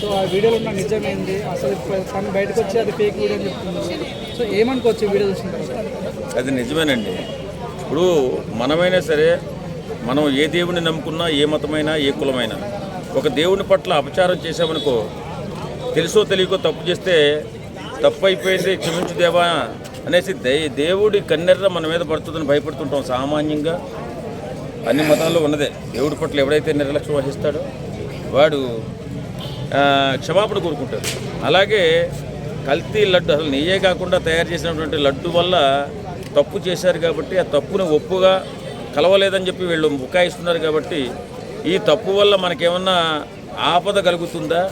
So ఆ వీడియోలో ఉన్న నిజమేంది? అసలు తను బయటకు వచ్చి అది ఫేక్ వీడియో అని చెప్తుంది. సో ఏమనుకోవచ్చు వీడియో చూసిన తర్వాత? అది నిజమేనండి. ఇప్పుడు మనమైనా సరే మనం ఏ దేవుడిని నమ్ముకున్నా ఏ మతమైనా ఏ కులమైనా ఒక దేవుని పట్ల అపచారం చేసామనుకో తెలుసో తెలియకో తప్పు చేస్తే తప్పు అయిపోయింది క్షమించు దేవా అనేసి దే దేవుడి కన్నెర్ర మన మీద పడుతుందని భయపడుతుంటాం సామాన్యంగా. అన్ని మతాల్లో ఉన్నదే. దేవుడి పట్ల ఎవడైతే నిర్లక్ష్యం వహిస్తాడో వాడు క్షమాపణ కోరుకుంటారు. అలాగే కల్తీ లడ్డు అసలు నెయ్యే కాకుండా తయారు చేసినటువంటి లడ్డు వల్ల తప్పు చేశారు కాబట్టి ఆ తప్పును ఒప్పుగా కలవలేదని చెప్పి వీళ్ళు బుకాయిస్తున్నారు కాబట్టి ఈ తప్పు వల్ల మనకేమన్నా ఆపద కలుగుతుందా?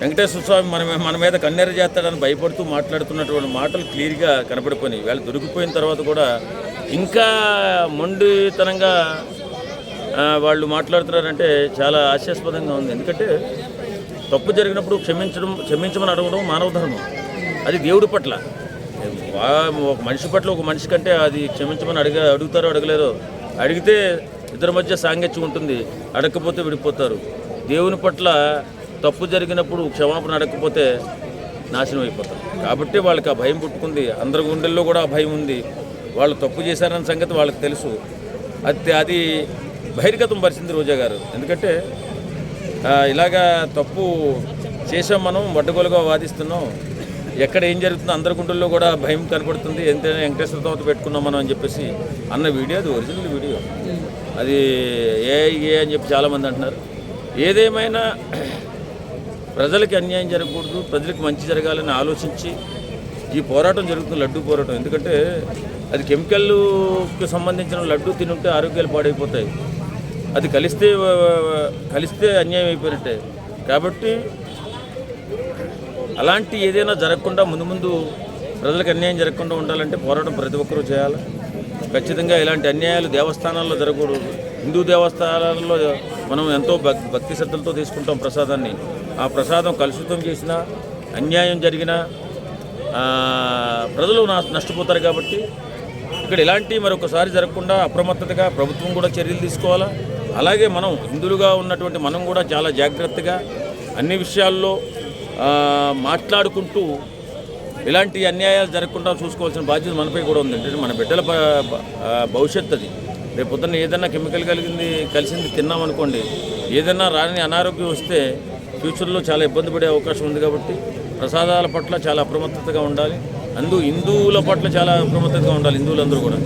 వెంకటేశ్వర స్వామి మన మన మీద కన్నెర చేస్తాడని భయపడుతూ మాట్లాడుతున్నటువంటి మాటలు క్లియర్గా కనపడిపోయినాయి. వీళ్ళు దొరికిపోయిన తర్వాత కూడా ఇంకా మొండితనంగా వాళ్ళు మాట్లాడుతున్నారంటే చాలా ఆశాస్పదంగా ఉంది. ఎందుకంటే తప్పు జరిగినప్పుడు క్షమించడం క్షమించమని అడగడం మానవ ధర్మం. అది దేవుడి పట్ల. ఒక మనిషి పట్ల ఒక మనిషి కంటే అది క్షమించమని అడిగ అడుగుతారో అడగలేదో అడిగితే ఇద్దరి మధ్య సాంగత్యం ఉంటుంది. అడగకపోతే విడిపోతారు. దేవుని పట్ల తప్పు జరిగినప్పుడు క్షమాపణ అడగకపోతే నాశనం అయిపోతారు. కాబట్టి వాళ్ళకి ఆ భయం పుట్టుకుంది. అందరి గుండెల్లో కూడా ఆ భయం ఉంది. వాళ్ళు తప్పు చేశారన్న సంగతి వాళ్ళకి తెలుసు. అది అది బహిర్గతం పరిచింది రోజా గారు. ఎందుకంటే ఇలాగా తప్పు చేసాం మనం వడ్డగోలుగా వాదిస్తున్నాం. ఎక్కడ ఏం జరుగుతుందో అందరి గుండెల్లో కూడా భయం కనపడుతుంది. ఎంత వెంకటేశ్వర తోట పెట్టుకున్నాం మనం అని చెప్పేసి అన్న వీడియో అది ఒరిజినల్ వీడియో. అది ఏ ఏ అని చెప్పి చాలామంది అంటున్నారు. ఏదేమైనా ప్రజలకి అన్యాయం జరగకూడదు ప్రజలకు మంచి జరగాలని ఆలోచించి ఈ పోరాటం జరుగుతుంది లడ్డూ పోరాటం. ఎందుకంటే అది కెమికల్కి సంబంధించిన లడ్డూ తినుంటే ఆరోగ్యాలు పాడైపోతాయి. అది కలిస్తే కలిస్తే అన్యాయం అయిపోయినట్టే. కాబట్టి అలాంటి ఏదైనా జరగకుండా ముందు ముందు ప్రజలకు అన్యాయం జరగకుండా ఉండాలంటే పోరాటం ప్రతి ఒక్కరూ చేయాలి. ఖచ్చితంగా ఇలాంటి అన్యాయాలు దేవస్థానాల్లో జరగకూడదు. హిందూ దేవస్థానాల్లో మనం ఎంతో భక్ భక్తి శ్రద్ధలతో తీసుకుంటాం ప్రసాదాన్ని. ఆ ప్రసాదం కలుషితం చేసినా అన్యాయం జరిగినా ప్రజలు నష్టపోతారు కాబట్టి ఇక్కడ ఇలాంటి మరొకసారి జరగకుండా అప్రమత్తతగా ప్రభుత్వం కూడా చర్యలు తీసుకోవాలా? అలాగే మనం హిందువులుగా ఉన్నటువంటి మనం కూడా చాలా జాగ్రత్తగా అన్ని విషయాల్లో మాట్లాడుకుంటూ ఇలాంటి అన్యాయాలు జరగకుండా చూసుకోవాల్సిన బాధ్యత మనపై కూడా ఉంది అంటే మన బిడ్డల భవిష్యత్తు అది. రేపు పొద్దున్న ఏదైనా కెమికల్ కలిగింది కలిసింది తిన్నామనుకోండి ఏదైనా రాని అనారోగ్యం వస్తే ఫ్యూచర్లో చాలా ఇబ్బంది పడే అవకాశం ఉంది కాబట్టి ప్రసాదాల పట్ల చాలా అప్రమత్తతగా ఉండాలి. అందు హిందువుల పట్ల చాలా అప్రమత్తతగా ఉండాలి హిందువులందరూ కూడా.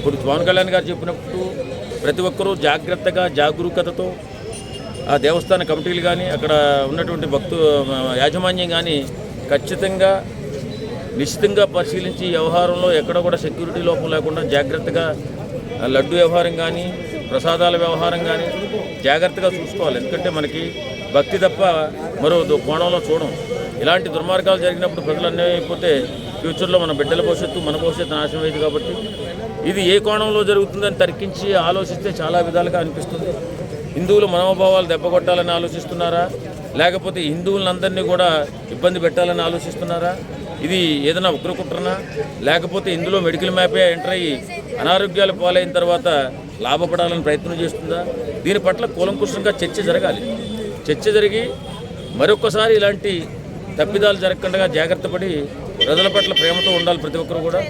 ఇప్పుడు పవన్ కళ్యాణ్ గారు చెప్పినప్పుడు ప్రతి ఒక్కరూ జాగ్రత్తగా జాగరూకతతో ఆ దేవస్థాన కమిటీలు కానీ అక్కడ ఉన్నటువంటి భక్తు యాజమాన్యం కానీ ఖచ్చితంగా నిశ్చితంగా పరిశీలించి వ్యవహారంలో ఎక్కడ కూడా సెక్యూరిటీ లోపం లేకుండా జాగ్రత్తగా ఆ, లడ్డు వ్యవహారం కానీ ప్రసాదాల వ్యవహారం కానీ జాగ్రత్తగా చూసుకోవాలి. ఎందుకంటే మనకి భక్తి తప్ప మరో కోణంలో చూడం. ఇలాంటి దుర్మార్గాలు జరిగినప్పుడు ప్రజలు అన్నీ అయిపోతే ఫ్యూచర్లో మన బిడ్డల భవిష్యత్తు మన భవిష్యత్తు నాశనం అయింది కాబట్టి ఇది ఏ కోణంలో జరుగుతుందని తర్కించి ఆలోచిస్తే చాలా విధాలుగా అనిపిస్తుంది. హిందువుల మనోభావాలు దెబ్బకొట్టాలని ఆలోచిస్తున్నారా? లేకపోతే హిందువులందరినీ కూడా ఇబ్బంది పెట్టాలని ఆలోచిస్తున్నారా? ఇది ఏదైనా ఉగ్రకుట్రనా? లేకపోతే ఇందులో మెడికల్ మ్యాపే ఎంటర్ అయ్యి అనారోగ్యాలు పాలైన తర్వాత లాభపడాలని ప్రయత్నం చేస్తుందా? దీని పట్ల కూలంకుషంగా చర్చ జరగాలి. చర్చ జరిగి మరొకసారి ఇలాంటి తప్పిదాలు జరగకుండా జాగ్రత్త పడి ప్రజల పట్ల ప్రేమతో ఉండాలి ప్రతి ఒక్కరు కూడా.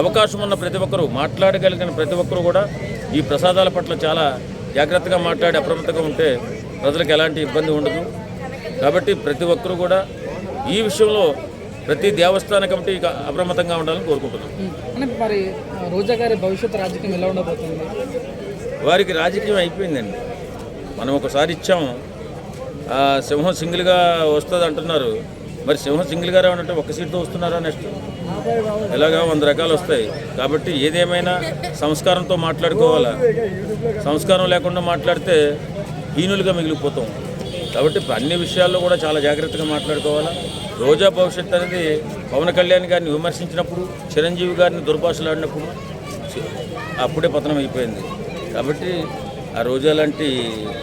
అవకాశం ఉన్న ప్రతి ఒక్కరూ మాట్లాడగలిగిన ప్రతి ఒక్కరూ కూడా ఈ ప్రసాదాల పట్ల చాలా జాగ్రత్తగా మాట్లాడి అప్రమత్తంగా ఉంటే ప్రజలకు ఎలాంటి ఇబ్బంది ఉండదు. కాబట్టి ప్రతి ఒక్కరూ కూడా ఈ విషయంలో ప్రతి దేవస్థాన కమిటీ అప్రమత్తంగా ఉండాలని కోరుకుంటున్నాం. మరి రోజా గారి భవిష్యత్తు రాజకీయం ఎలా ఉండబోతుంది? వారికి రాజకీయం అయిపోయిందండి. మనం ఒకసారి ఇచ్చాము. సింహం సింగిల్గా వస్తుంది అంటున్నారు మరి సింహం సింగిల్గా రావాలంటే ఒక సీట్తో వస్తున్నారా నెక్స్ట్ ఎలాగా వంద రకాలు వస్తాయి. కాబట్టి ఏదేమైనా సంస్కారంతో మాట్లాడుకోవాలా? సంస్కారం లేకుండా మాట్లాడితే హీనులుగా మిగిలిపోతాం. కాబట్టి అన్ని విషయాల్లో కూడా చాలా జాగ్రత్తగా మాట్లాడుకోవాలా? రోజా భవిష్యత్ అనేది పవన్ కళ్యాణ్ గారిని విమర్శించినప్పుడు చిరంజీవి గారిని దుర్భాషలాడినప్పుడు అప్పుడే పతనం అయిపోయింది. కాబట్టి ఆ రోజా లాంటి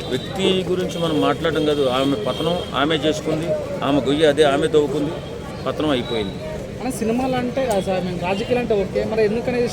వ్యక్తి గురించి మనం మాట్లాడడం కాదు. ఆమె పతనం ఆమె చేసుకుంది ఆమె గొయ్యి అదే ఆమె తవ్వుకుంది పతనం అయిపోయింది. సినిమాలు అంటే ఆ, రాజకీయాలు అంటే ఓకే మరి ఎందుకనేది